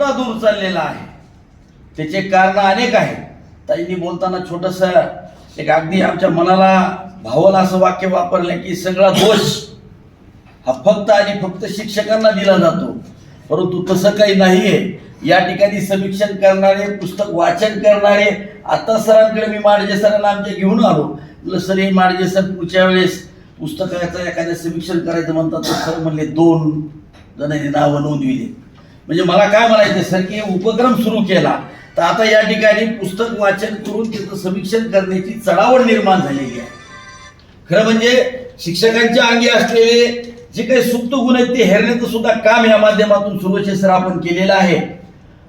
सुद्धा दूर चाललेला आहे. त्याचे कारण अनेक आहेत. ताईंनी बोलताना छोटस एक अगदी आमच्या मनाला भावलं असं वाक्य वापरलं की सगळा दोष हा फक्त आणि फक्त शिक्षकांना दिला जातो. परंतु तसं काही नाहीये. या ठिकाणी समीक्षण करणारे पुस्तक वाचन करणारे आता सरांकडे मी माडजे सरांना आमच्या घेऊन आलो. सर हे माडजे सर पुढच्या वेळेस पुस्तकाचं एखादं समीक्षण करायचं म्हणतात. तर सर म्हणले दोन जणांनी नावं नोंदविले. म्हणजे मला काय म्हणायचं सर की उपक्रम सुरू केला तर आता या ठिकाणी पुस्तक वाचन करून त्याचं समीक्षण करण्याची चढावड निर्माण झालेली आहे. खरं म्हणजे शिक्षकांच्या अंगी असलेले जे काही सुप्त गुण आहेत ते हेरण्याचं सुद्धा काम या माध्यमातून सुरक्षित सर आपण केलेलं आहे.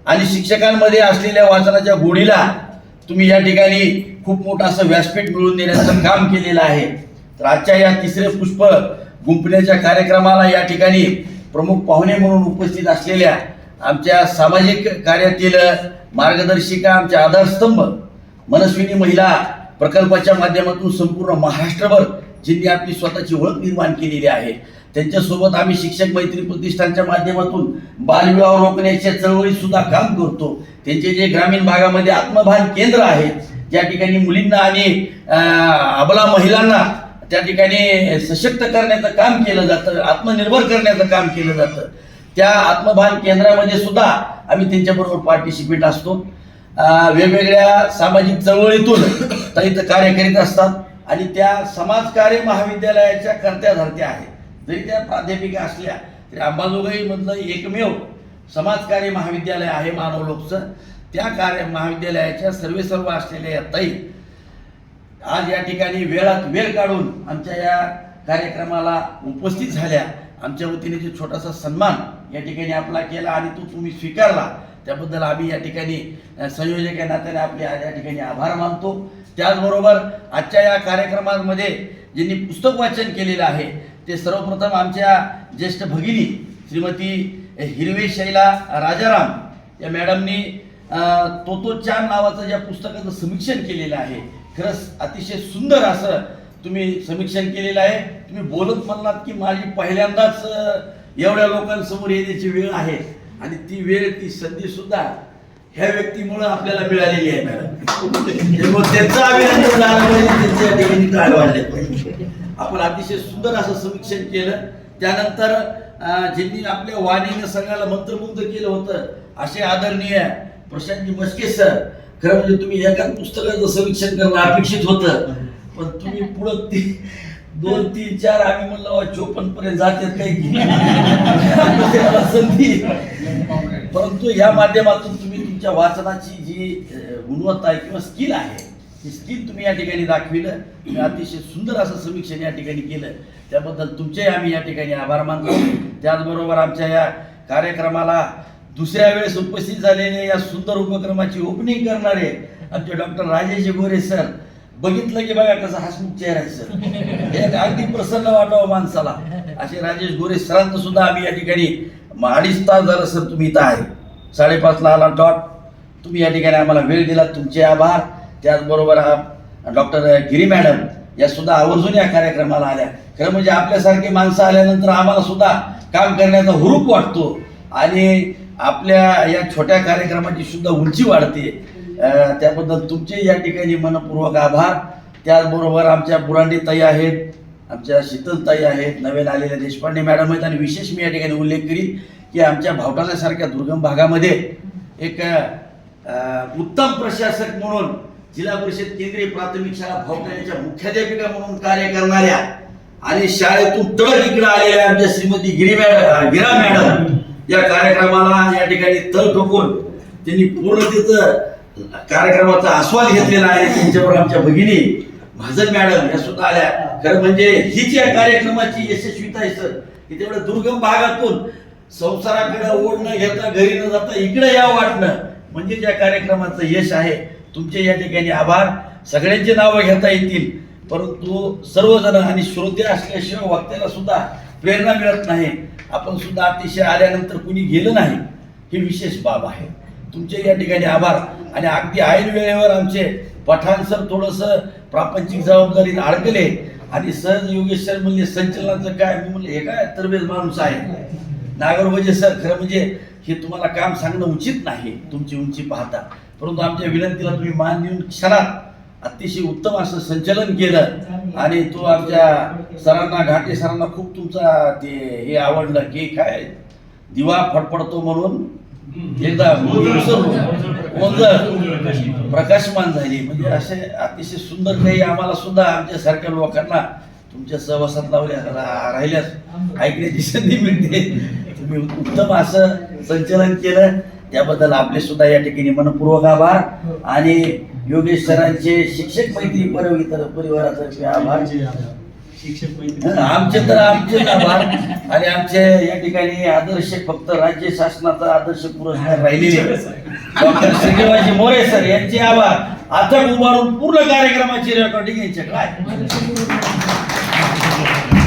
आणि शिक्षकांमध्ये असलेल्या वाचनाच्या गोडीला तुम्ही या ठिकाणी खूप मोठं असं व्यासपीठ मिळवून देण्याचं काम केलेलं आहे. तर आजच्या या तिसरे पुष्प गुंपण्याच्या कार्यक्रमाला या ठिकाणी प्रमुख पाहुणे म्हणून उपस्थित असलेल्या आमच्या सामाजिक कार्यातील मार्गदर्शिका आमच्या आधारस्तंभ मनस्विनी महिला प्रकल्पाच्या माध्यमातून संपूर्ण महाराष्ट्रभर ज्यांनी आपली स्वतःची ओळख निर्माण केलेली आहे. त्यांच्यासोबत आम्ही शिक्षक मैत्री प्रतिष्ठानच्या माध्यमातून बालविवाह रोखण्याच्या चळवळीत सुद्धा काम करतो. त्यांचे जे ग्रामीण भागामध्ये आत्मभान केंद्र आहेत ज्या ठिकाणी मुलींना आणि अबला महिलांना त्या ठिकाणी सशक्त करण्याचं काम केलं जातं आत्मनिर्भर करण्याचं काम केलं जातं. त्या आत्मभान केंद्रामध्ये सुद्धा आम्ही त्यांच्याबरोबर पार्टिसिपेट असतो. वेगवेगळ्या सामाजिक चळवळीतून त्या इथं कार्य करीत असतात आणि त्या समाजकार्य महाविद्यालयाच्या कर्त्या धरत्या आहेत. जरी त्या प्राध्यापिका असल्या तरी अंबाजोगाईमधलं एकमेव समाजकार्य महाविद्यालय आहे मानवलोकचं. त्या कार्य महाविद्यालयाच्या सर्वे सर्व असलेल्या या ताई आज या ठिकाणी वेळात वेळ काढून आमच्या या कार्यक्रमाला उपस्थित झाल्या. आमच्या वतीने जे छोटासा सन्मान या ठिकाणी आपला केला आणि तो तुम्ही स्वीकारला त्याबद्दल आम्ही या ठिकाणी संयोजक या नात्याने आपले आज या ठिकाणी आभार मानतो. त्याचबरोबर आजच्या या कार्यक्रमामध्ये ज्यांनी पुस्तक वाचन केलेलं आहे ते सर्वप्रथम आमच्या ज्येष्ठ भगिनी श्रीमती हिरवे शैला राजाराम या मॅडमनी अ, चार नावाचं ज्या पुस्तकाचं समीक्षण केलेलं आहे खरंच अतिशय सुंदर असं तुम्ही समीक्षण केलेलं आहे. तुम्ही बोलत म्हणलात की माझी पहिल्यांदाच एवढ्या लोकांसमोर येण्याची वेळ आहे. आणि ती वेळ ती संधी सुद्धा ह्या व्यक्तीमुळे आपल्याला मिळालेली आहे मॅडम. त्यांचं अभिनंदन झालं पाहिजे त्यांच्या ठिकाणी वाढले पाहिजे आपण अतिशय सुंदर असं समीक्षण केलं. त्यानंतर ज्यांनी आपल्या वाणीनं सगळ्याला मंत्रमुग्ध केलं होतं असे आदरणीय प्रशांतजी मस्के सर खरं म्हणजे तुम्ही एका पुस्तकाचं समीक्षण करणं अपेक्षित होतं. पण तुम्ही पुढं ती दोन तीन चार आम्ही म्हणलं चोपन्न पर्यंत जातात काही संधी परंतु या माध्यमातून तुम्ही तुमच्या वाचनाची जी गुणवत्ता आहे किंवा स्किल आहे ही स्किल तुम्ही या ठिकाणी दाखविलं. अतिशय सुंदर असं समीक्षण या ठिकाणी केलं. त्याबद्दल तुमचे आम्ही या ठिकाणी आभार मानतो. त्याचबरोबर आमच्या या कार्यक्रमाला दुसऱ्या वेळेस उपस्थित झालेले या सुंदर उपक्रमाची ओपनिंग करणारे आमचे डॉक्टर राजेश गोरे सर बघितलं की बघा कसं हसमुख चेहरा आहे सर. एक अगदी प्रसन्न वाटावं माणसाला. असे राजेश गोरे सरांचं सुद्धा आम्ही या ठिकाणी अडीच तास झालं सर तुम्ही इथं आहे. साडेपाचला आला डॉट. तुम्ही या ठिकाणी आम्हाला वेळ दिला तुमचे आभार. त्याचबरोबर डॉक्टर गिरी मॅडम या सुद्धा आवर्जून या कार्यक्रमाला आल्या. खरं म्हणजे आपल्यासारखी माणसं आल्यानंतर आम्हाला सुद्धा काम करण्याचा हुरूप वाटतो. आणि आपल्या या छोट्या कार्यक्रमाची सुद्धा उंची वाढते. त्याबद्दल तुमचे या ठिकाणी मनपूर्वक आभार. त्याचबरोबर आमच्या बुरांडी ताई आहेत आमच्या शीतलताई आहेत नवीन आलेल्या देशपांडे मॅडम आहेत आणि विशेष मी या ठिकाणी उल्लेख करीन की आमच्या भावटाल्यासारख्या दुर्गम भागामध्ये एक उत्तम प्रशासक म्हणून जिल्हा परिषद केंद्रीय प्राथमिक शाळा भावटाण्याच्या मुख्याध्यापिका म्हणून कार्य करणाऱ्या आणि शाळेतून तळ इकडे आलेल्या आमच्या श्रीमती गिरी मॅडम गिरा मॅडम या कार्यक्रमाला या ठिकाणी तळ ठोकून त्यांनी पूर्ण तिथं कार्यक्रमाचा आस्वाद घेतलेला आहे. त्यांच्यावर आमच्या भगिनी महाजन मॅडम या सुद्धा आल्या. खरं म्हणजे हीच या कार्यक्रमाची यशस्वीता आहे सर. की तेवढ्या दुर्गम भागातून संसाराकडे ओढ न घेता घरी न जाता इकडे या वाटणं म्हणजे ज्या कार्यक्रमाचं यश आहे. तुमचे या ठिकाणी आभार. सगळ्यांची नावं घेता येतील. परंतु सर्वजण आणि श्रोते असल्याशिवाय वक्त्याला सुद्धा प्रेरणा मिळत नाही. आपण सुद्धा अतिशय आल्यानंतर कुणी गेलं नाही ही विशेष बाब आहे. तुमचे या ठिकाणी आभार. आणि अगदी ऐन वेळेवर आमचे पठाण सर थोडंसं प्रापंचिक जबाबदारीत अडकले. आणि सहज योगेश सर म्हणले संचलनाचं काय? मी म्हणले हे काय तरबेज माणूस आहे. नागरवजे सर खरं म्हणजे हे तुम्हाला काम सांगणं उचित नाही तुमची उंची पाहता. परंतु आमच्या विनंतीला तुम्ही मान देऊन क्षणात अतिशय उत्तम असं संचलन केलं. आणि तो आमच्या सरांना घाटे सरांना खूप तुमचा ते हे आवडलं की काय दिवा फडफडतो म्हणून एकदा प्रकाशमान झाली. म्हणजे असे अतिशय सुंदर काही आम्हाला सुद्धा आमच्या सारख्या लोकांना तुमच्या सहवासात लावल्या राहिल्यास ऐकण्याची संधी मिळते. तुम्ही उत्तम असं संचलन केलं. त्याबद्दल आपले सुद्धा या ठिकाणी मनपूर्वक आभार. आणि योगेश सरांचे शिक्षक मैत्री परिवार परिवारातर्फे आभार. आमचे तर आमचे आभार. आणि आमचे या ठिकाणी आदर्श फक्त राज्य शासनाचा आदर्श पुरस्कार राहिलेले डॉक्टर श्रीनिवाजी मोरे सर यांचे आभार. अथक उभारून पूर्ण कार्यक्रमाची रेकॉर्डिंग यांच्याकडे आहे.